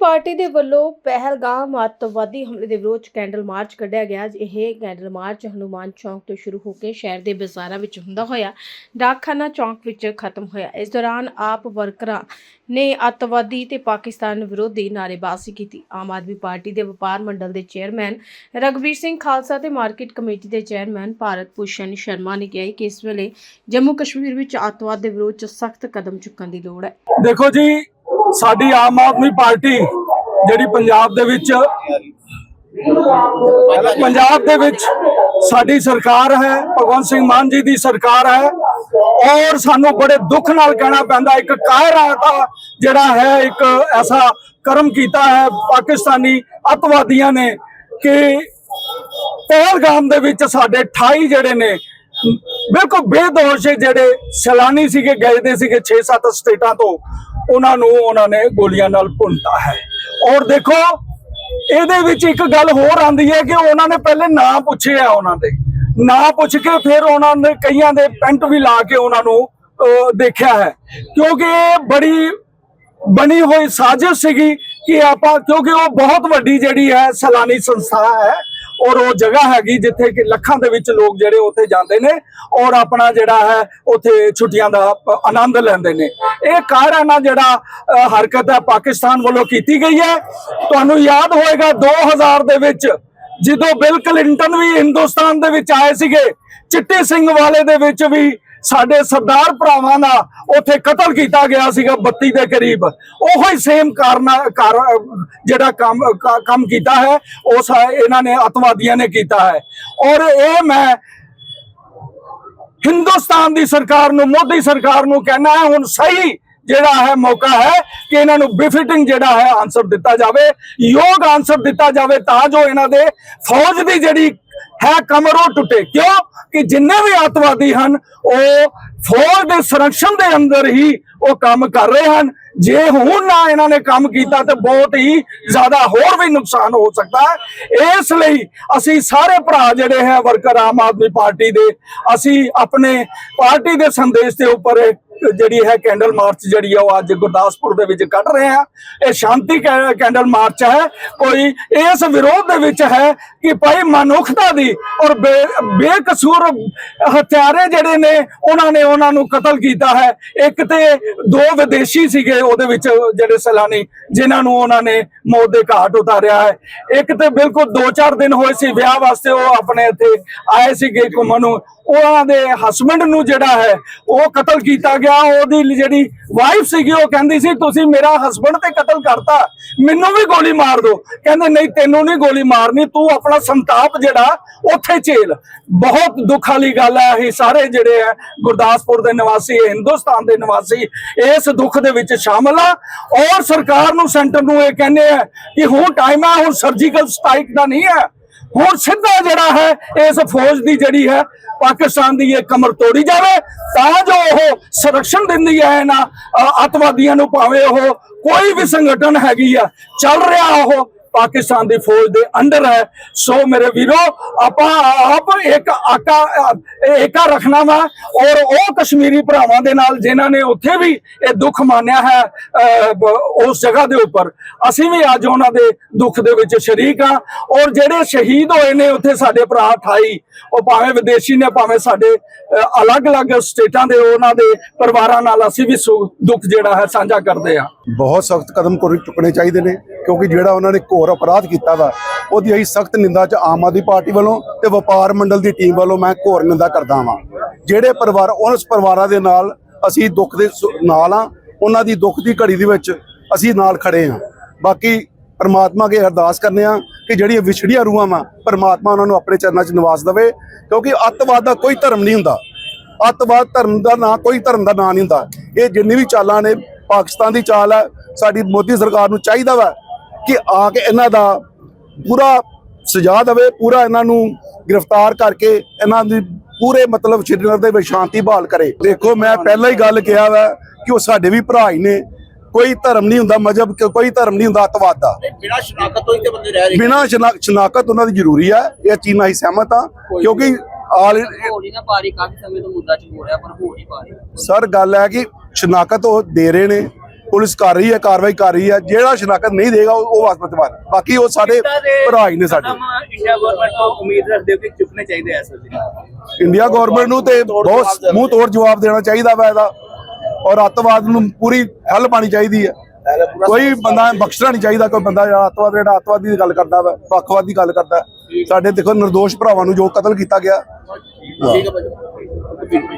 Party ਦੇ ਵੱਲੋਂ ਪਹਿਲਗਾਮ ਅੱਤਵਾਦੀ ਹਮਲੇ ਦੇ ਵਿਰੋਧ ਕੈਂਡਲ ਮਾਰਚ ਕੱਢਿਆ ਗਿਆ। ਇਹ ਕੈਂਡਲ ਮਾਰਚ ਹਨੂਮਾਨ ਚੌਂਕ ਤੋਂ ਸ਼ੁਰੂ ਹੋ ਕੇ ਸ਼ਹਿਰ ਦੇ ਬਾਜ਼ਾਰਾਂ ਵਿੱਚ ਹੁੰਦਾ ਹੋਇਆ, ਡਾਕਖਾਨਾ ਚੌਂਕ ਵਿੱਚ ਖਤਮ ਹੋਇਆ। ਇਸ ਦੌਰਾਨ ਆਪ ਵਰਕਰਾਂ ਨੇ ਅੱਤਵਾਦੀ ਤੇ ਪਾਕਿਸਤਾਨ ਵਿਰੋਧੀ ਨਾਅਰੇਬਾਜ਼ੀ ਕੀਤੀ। ਆਮ ਆਦਮੀ ਪਾਰਟੀ ਦੇ ਵਪਾਰ ਮੰਡਲ ਦੇ ਚੇਅਰਮੈਨ ਰਗਵੀਰ ਸਿੰਘ ਖਾਲਸਾ ਤੇ ਮਾਰਕੀਟ ਕਮੇਟੀ ਦੇ ਚੇਅਰਮੈਨ ਭਾਰਤ ਭੂਸ਼ਣ ਸ਼ਰਮਾ ਨੇ ਕਿਹਾ ਕਿ ਇਸ ਵੇਲੇ ਜੰਮੂ ਕਸ਼ਮੀਰ ਵਿੱਚ ਅੱਤਵਾਦ ਦੇ ਵਿਰੋਧ 'ਚ ਸਖਤ ਕਦਮ ਚੁੱਕਣ ਦੀ ਲੋੜ ਹੈ। ਦੇਖੋ ਜੀ ਸਾਡੀ ਆਮ ਆਦਮੀ ਪਾਰਟੀ ਜਿਹੜੀ ਪੰਜਾਬ ਦੇ ਵਿੱਚ ਪੰਜਾਬ ਦੇ ਵਿੱਚ ਸਾਡੀ ਸਰਕਾਰ ਹੈ, ਭਗਵੰਤ ਸਿੰਘ ਮਾਨ ਜੀ ਦੀ ਸਰਕਾਰ ਹੈ ਔਰ ਸਾਨੂੰ ਬੜੇ ਦੁੱਖ ਨਾਲ ਕਹਿਣਾ ਪੈਂਦਾ, ਇੱਕ ਕਾਇਰਾ ਦਾ ਜਿਹੜਾ ਹੈ ਇੱਕ ਐਸਾ ਕਰਮ ਕੀਤਾ ਹੈ, ਪਾਕਿਸਤਾਨੀ ਅਤਵਾਦੀਆਂ ਨੇ ਕਿ ਪਹਿਲਗਾਮ ਦੇ ਵਿੱਚ ਸਾਡੇ 28 ਜਿਹੜੇ ਨੇ ਬਿਲਕੁਲ ਬੇਦੋਸ਼ ਜਿਹੜੇ ਸੈਲਾਨੀ ਸੀਗੇ, ਗਏ ਦੇ ਸੀਗੇ 6-7 ਸਟੇਟਾਂ ਤੋਂ। ਉਹਨਾਂ ਨੂੰ ਉਹਨਾਂ ਨੇ ਗੋਲੀਆਂ ਨਾਲ ਭੁੰਨਤਾ ਹੈ। ਔਰ ਦੇਖੋ, ਇਹਦੇ ਵਿੱਚ ਇੱਕ ਗੱਲ ਹੋਰ ਆਂਦੀ ਹੈ ਕਿ ਉਹਨਾਂ ਨੇ ਪਹਿਲੇ ਨਾਂ ਪੁੱਛੇ ਆ ਉਹਨਾਂ ਦੇ। ਨਾਂ ਪੁੱਛ ਕੇ ਫਿਰ ਉਹਨਾਂ ਨੇ ਕਈਆਂ ਦੇ ਪੈਂਟ ਵੀ ਲਾ ਕੇ ਉਹਨਾਂ ਨੂੰ ਦੇਖਿਆ ਹੈ। ਕਿਉਂਕਿ ਇਹ ਬੜੀ, ਬਣੀ ਹੋਈ ਸਾਜ਼ਿਸ਼ ਸੀਗੀ ਕਿ ਆਪਾਂ, ਕਿਉਂਕਿ ਉਹ ਬਹੁਤ ਵੱਡੀ ਜਿਹੜੀ ਹੈ ਸੈਲਾਨੀ ਸੰਸਥਾ ਹੈ ਔਰ ਉਹ ਜਗ੍ਹਾ ਹੈਗੀ ਜਿੱਥੇ ਕਿ ਲੱਖਾਂ ਦੇ ਵਿੱਚ ਲੋਕ ਜਿਹੜੇ ਉੱਥੇ ਜਾਂਦੇ ਨੇ ਔਰ ਆਪਣਾ ਜਿਹੜਾ ਹੈ ਉੱਥੇ ਛੁੱਟੀਆਂ ਦਾ ਆਨੰਦ ਲੈਂਦੇ ਨੇ। ਇਹ ਕਾਰਾਨਾ ਜਿਹੜਾ ਹਰਕਤ ਹੈ ਪਾਕਿਸਤਾਨ ਵੱਲੋਂ ਕੀਤੀ ਗਈ ਹੈ। ਤੁਹਾਨੂੰ ਯਾਦ ਹੋਏਗਾ 2000 ਦੇ ਵਿੱਚ ਜਦੋਂ ਬਿਲ ਕਲਿੰਟਨ ਵੀ ਹਿੰਦੁਸਤਾਨ ਦੇ ਵਿੱਚ ਆਏ ਸੀਗੇ, ਚਿੱਟੇ ਸਿੰਘ ਵਾਲੇ ਦੇ ਵਿੱਚ ਵੀ ਸਾਡੇ ਸਰਦਾਰ ਭਰਾਵਾਂ ਦਾ ਉੱਥੇ ਕਤਲ ਕੀਤਾ ਗਿਆ ਸੀਗਾ 32 ਦੇ ਕਰੀਬ। ਉਹੋ ਹੀ ਸੇਮ ਕਾਰਨਾ ਜਿਹੜਾ ਕੰਮ ਕੰਮ ਕੀਤਾ ਹੈ, ਉਹ ਸਾ- ਇਹਨਾਂ ਨੇ ਅਤਵਾਦੀਆਂ ਨੇ ਕੀਤਾ ਹੈ। ਔਰ ਇਹ ਮੈਂ ਹਿੰਦੁਸਤਾਨ ਦੀ ਸਰਕਾਰ ਨੂੰ, ਮੋਦੀ ਸਰਕਾਰ ਨੂੰ ਕਹਿਣਾ ਹੈ, ਹੁਣ ਸਹੀ ਜਿਹੜਾ ਹੈ ਮੌਕਾ ਹੈ ਕਿ ਇਹਨਾਂ ਨੂੰ ਬਿਫਿਟਿੰਗ ਜਿਹੜਾ ਹੈ ਆਨਸਰ ਦਿੱਤਾ ਜਾਵੇ, ਯੋਗ ਆਨਸਰ ਦਿੱਤਾ ਜਾਵੇ ਤਾਂ ਜੋ ਇਹਨਾਂ ਦੇ ਫੌਜ ਦੀ ਜਿਹੜੀ ਹੈ ਕਮਰ ਉਹ ਟੁੱਟੇ। ਕਿਉਂ? ਕਿ ਜਿੰਨੇ ਵੀ ਅੱਤਵਾਦੀ ਹਨ, ਉਹ ਫੌਜ ਦੇ ਸੰਰਕਸ਼ਣ ਦੇ ਅੰਦਰ ਹੀ ਉਹ ਕੰਮ ਕਰ ਰਹੇ ਹਨ। ਜੇ ਹੁਣ ਨਾ ਇਹਨਾਂ ਨੇ ਕੰਮ ਕੀਤਾ ਤੇ ਬਹੁਤ ਹੀ ਜ਼ਿਆਦਾ ਹੋਰ ਵੀ ਨੁਕਸਾਨ ਹੋ ਸਕਦਾ ਹੈ। ਇਸ ਲਈ ਅਸੀਂ ਸਾਰੇ ਭਰਾ ਜਿਹੜੇ ਹੈ ਵਰਕਰ ਆਮ ਆਦਮੀ ਪਾਰਟੀ ਦੇ, ਅਸੀਂ ਆਪਣੇ ਪਾਰਟੀ ਦੇ ਸੰਦੇਸ਼ ਦੇ ਉੱਪਰ ਜਿਹੜੀ ਹੈ ਕੈਂਡਲ ਮਾਰਚ ਜਿਹੜੀ ਆ ਉਹ ਅੱਜ ਗੁਰਦਾਸਪੁਰ ਦੇ ਵਿੱਚ ਕੱਢ ਰਹੇ ਆ। ਇਹ ਸ਼ਾਂਤੀ ਕੈਂਡਲ ਮਾਰਚ ਹੈ। ਕੋਈ ਇਸ ਵਿਰੋਧ ਦੇ ਵਿੱਚ ਹੈ ਕਿ ਭਾਈ ਮਨੁੱਖਤਾ ਦੀ ਔਰ ਬੇ- ਬੇਕਸੂਰ ਹਥਿਆਰੇ ਜਿਹੜੇ ਨੇ, ਉਹਨਾਂ ਨੇ ਉਹਨਾਂ ਨੂੰ ਕਤਲ ਕੀਤਾ ਹੈ। ਇੱਕ ਤੇ ਦੋ ਵਿਦੇਸ਼ੀ ਸੀਗੇ ਉਹਦੇ ਵਿੱਚ ਜਿਹੜੇ ਸੈਲਾਨੀ, ਜਿਨ੍ਹਾਂ ਨੂੰ ਉਹਨਾਂ ਨੇ ਮੌਤ ਦੇ ਘਾਟ ਉਤਾਰਿਆ ਹੈ। ਇੱਕ ਤੇ ਬਿਲਕੁਲ 2-4 ਦਿਨ ਹੋਏ ਸੀ ਵਿਆਹ ਵਾਸਤੇ ਉਹ ਆਪਣੇ ਇੱਥੇ ਆਏ ਸੀਗੇ ਘੁੰਮਣ ਨੂੰ। ਉਹਨਾਂ ਦੇ ਹਸਬੰਡ ਨੂੰ ਜਿਹੜਾ ਹੈ, ਉਹ ਕਤਲ ਕੀਤਾ ਗਿਆ। ਉਹਦੀ ਜਿਹੜੀ ਵਾਈਫ ਸੀਗੀ, ਉਹ ਕਹਿੰਦੀ ਸੀ, ਤੁਸੀਂ ਮੇਰਾ ਹਸਬੰਡ ਤੇ ਕਤਲ ਕਰਤਾ, ਮੈਨੂੰ ਵੀ ਗੋਲੀ ਮਾਰ ਦਿਓ। ਕਹਿੰਦੇ, ਨਹੀਂ, ਤੈਨੂੰ ਨਹੀਂ ਗੋਲੀ ਮਾਰਨੀ, ਤੂੰ ਆਪਣਾ ਸੰਤਾਪ ਜਿਹੜਾ, ਉੱਥੇ ਝੇਲ। ਬਹੁਤ ਦੁੱਖ ਵਾਲੀ ਗੱਲ ਹੈ, ਇਹ ਸਾਰੇ ਜਿਹੜੇ ਹੈ, ਗੁਰਦਾਸਪੁਰ ਦੇ ਨਿਵਾਸੀ ਹਿੰਦੁਸਤਾਨ ਦੇ ਨਿਵਾਸੀ, ਇਸ ਦੁੱਖ ਦੇ ਵਿੱਚ ਸ਼ਾਮਲ ਆ। ਔਰ ਸਰਕਾਰ ਨੂੰ, ਸੈਂਟਰ ਨੂੰ ਇਹ ਕਹਿੰਦੇ ਆ ਕਿ ਹੁਣ ਟਾਈਮ ਹੈ, ਹੁਣ ਸਰਜੀਕਲ ਸਟ੍ਰਾਈਕ ਦਾ ਨਹੀਂ ਹੈ। ਹੁਣ ਸਿੱਧਾ ਜਿਹੜਾ ਹੈ, ਇਸ ਫੌਜ ਦੀ ਜਿਹੜੀ ਹੈ, ਪਾਕਿਸਤਾਨ ਦੀ ਇਹ ਕਮਰ ਤੋੜੀ ਜਾਵੇ, ਤਾਂ ਜੋ ਉਹ ਸੰਰਕਸ਼ਣ ਦਿੰਦੀ ਹੈ ਨਾ ਅਤਵਾਦੀਆਂ ਨੂੰ, ਭਾਵੇਂ ਉਹ ਕੋਈ ਵੀ ਸੰਗਠਨ ਹੈਗੀ ਆ, ਚੱਲ ਰਿਹਾ ਉਹ ਪਾਕਿਸਤਾਨ ਦੀ ਫੌਜ ਦੇ ਅੰਡਰ ਹੈ। ਸੋ ਮੇਰੇ ਵੀਰੋ, ਆਪਾਂ ਆਪ ਇੱਕ ਆਕਾ ਏਕਾ ਰੱਖਣਾ ਵਾ ਔਰ ਉਹ ਕਸ਼ਮੀਰੀ ਭਰਾਵਾਂ ਦੇ ਨਾਲ ਜਿਨ੍ਹਾਂ ਨੇ ਉੱਥੇ ਵੀ ਇਹ ਦੁੱਖ ਮਾਨਿਆ ਹੈ ਉਸ ਜਗ੍ਹਾ ਦੇ ਉੱਪਰ। ਅਸੀਂ ਵੀ ਅੱਜ ਉਹਨਾਂ ਦੇ ਦੁੱਖ ਦੇ ਵਿੱਚ ਸ਼ਰੀਕ ਆ ਔਰ ਜਿਹੜੇ ਸ਼ਹੀਦ ਹੋਏ ਨੇ ਉੱਥੇ ਸਾਡੇ ਭਰਾ 28 ਉਹ ਭਾਵੇਂ ਵਿਦੇਸ਼ੀ ਨੇ, ਭਾਵੇਂ ਸਾਡੇ ਅਲੱਗ-ਅਲੱਗ ਸਟੇਟਾਂ ਦੇ ਉਹਨਾਂ ਦੇ ਪਰਿਵਾਰਾਂ ਨਾਲ ਅਸੀਂ ਵੀ ਸੁ- ਦੁੱਖ ਜਿਹੜਾ ਹੈ ਸਾਂਝਾ ਕਰਦੇ ਆ ਬਹੁਤ ਸਖਤ ਕਦਮ ਚੁੱਕਣੇ ਚਾਹੀਦੇ ਨੇ। ਕਿਉਂਕਿ ਜਿਹੜਾ ਉਹਨਾਂ ਨੇ ਘੋਰ ਅਪਰਾਧ ਕੀਤਾ ਵਾ, ਉਹਦੀ ਅਸੀਂ ਸਖਤ ਨਿੰਦਾ ਚ ਆਮ ਆਦਮੀ ਪਾਰਟੀ ਵੱਲੋਂ ਤੇ ਵਪਾਰ ਮੰਡਲ ਦੀ ਟੀਮ ਵੱਲੋਂ ਮੈਂ ਘੋਰ ਨਿੰਦਾ ਕਰਦਾ ਵਾਂ। ਜਿਹੜੇ ਪਰਿਵਾਰ, ਉਸ ਪਰਿਵਾਰਾਂ ਦੇ ਨਾਲ ਅਸੀਂ ਦੁੱਖ ਦੇ ਨਾਲ ਆ, ਉਹਨਾਂ ਦੀ ਦੁੱਖ ਦੀ ਘੜੀ ਦੇ ਵਿੱਚ ਅਸੀਂ ਨਾਲ ਖੜੇ ਆ। ਬਾਕੀ ਪਰਮਾਤਮਾ ਅੱਗੇ ਅਰਦਾਸ ਕਰਨੇ ਆ ਕਿ ਜਿਹੜੀਆਂ ਵਿਛੜੀਆਂ ਰੂਹਾਂ ਵਾ, ਪਰਮਾਤਮਾ ਉਹਨਾਂ ਨੂੰ ਆਪਣੇ ਚਰਨਾਂ 'ਚ ਨਿਵਾਸ ਦੇਵੇ, ਕਿਉਂਕਿ ਅੱਤਵਾਦ ਦਾ ਕੋਈ ਧਰਮ ਨਹੀਂ ਹੁੰਦਾ। ਅੱਤਵਾਦ ਧਰਮ ਦਾ ਨਾਂ, ਕੋਈ ਧਰਮ ਦਾ ਨਾਂ ਨਹੀਂ ਹੁੰਦਾ। ਇਹ ਜਿੰਨੀ ਵੀ ਚਾਲਾਂ ਨੇ, ਪਾਕਿਸਤਾਨ ਦੀ ਚਾਲ ਹੈ ਸਾਡੀ ਮੋਦੀ ਸਰਕਾਰ ਨੂੰ ਚਾਹੀਦਾ ਵਾ ਕਿ ਆ ਕੇ ਇਹਨਾਂ ਦਾ ਪੂਰਾ ਸਜ਼ਾ ਦੇਵੇ ਪੂਰਾ ਇਹਨਾਂ ਨੂੰ ਗ੍ਰਿਫਤਾਰ ਕਰਕੇ ਇਹਨਾਂ ਦੀ ਪੂਰੇ ਮਤਲਬ ਸ਼੍ਰੀਨਗਰ ਦੇ ਵਿੱਚ ਸ਼ਾਂਤੀ ਬਹਾਲ ਕਰੇ। ਦੇਖੋ ਮੈਂ ਪਹਿਲਾਂ ਹੀ ਗੱਲ ਕਿਹਾ ਵਾ ਕਿ ਉਹ ਸਾਡੇ ਵੀ ਭਰਾ ਹੀ ਨੇ। ਕੋਈ ਧਰਮ ਨਹੀਂ ਹੁੰਦਾ ਮਜਹਬ ਕੋਈ ਧਰਮ ਨਹੀਂ ਹੁੰਦਾ ਅੱਤਵਾਦ ਦਾ। ਬਿਨਾਂ ਸ਼ਨਾਖਤ ਤੋਂ ਹੀ ਤੇ ਬੰਦੇ ਰਹਿ ਰਹੇ ਬਿਨਾਂ ਸ਼ਨਾ- ਸ਼ਨਾਖਤ ਉਹਨਾਂ ਦੀ ਜ਼ਰੂਰੀ ਹੈ ਇਹ ਚੀਜ਼ ਨਾਲ ਹੀ ਸਹਿਮਤ ਆ ਕਿਉਂਕਿ ਆਲ ਹੋ ਨਹੀਂ ਨਾ ਪਾ ਰਹੀ ਕਾਫੀ ਸਮੇਂ ਤੋਂ ਮੁੱਦਾ ਚ ਹੋ ਰਿਹਾ ਪਰ ਹੋ ਨਹੀਂ ਪਾ ਰਹੀ। ਸਰ ਗੱਲ ਹੈ ਕਿ ਸ਼ਨਾਖਤ ਉਹ ਦੇ ਰਹੇ ਨੇ। ਪੁਲਿਸ ਕਰ ਰਹੀ ਹੈ ਕਾਰਵਾਈ ਕਰ ਰਹੀ ਹੈ ਜਿਹੜਾ ਸ਼ਨਾਖਤ ਨਹੀਂ ਦੇਗਾ ਉਹ ਉਹ ਵਾਸਤਵਾਦ ਬਾਕੀ ਉਹ ਸਾਡੇ ਭਰਾ ਹੀ ਨੇ ਸਾਡੇ। ਇੰਡੀਆ ਗਵਰਨਮੈਂਟ ਤੋਂ ਉਮੀਦ ਰੱਖਦੇ ਹੋ ਕਿ ਚੁੱਕਣੇ ਚਾਹੀਦੇ ਐ ਇੰਡੀਆ ਗਵਰਨਮੈਂਟ ਨੂੰ ਤੇ ਬਹੁਤ ਮੂੰਹ ਤੋੜ ਜਵਾਬ ਦੇਣਾ ਚਾਹੀਦਾ ਵਾ ਇਹਦਾ। ਔਰ ਅੱਤਵਾਦ ਨੂੰ ਪੂਰੀ ਹੱਲ ਪਾਣੀ ਚਾਹੀਦੀ ਹੈ। ਕੋਈ ਬੰਦਾ ਬਖਸ਼ਣਾ ਨਹੀਂ ਚਾਹੀਦਾ ਕੋਈ ਬੰਦਾ ਜਿਹੜਾ ਅੱਤਵਾਦ ਜਿਹੜਾ ਅੱਤਵਾਦੀ ਦੀ ਗੱਲ ਕਰਦਾ ਵਾ ਪੱਖਵਾਦ ਦੀ ਗੱਲ ਕਰਦਾ। ਸਾਡੇ ਦੇਖੋ નિર્ਦੋਸ਼ ਭਰਾਵਾਂ ਨੂੰ ਜੋ ਕਤਲ ਕੀਤਾ ਗਿਆ। ਠੀਕ ਹੈ ਭਾਜੀ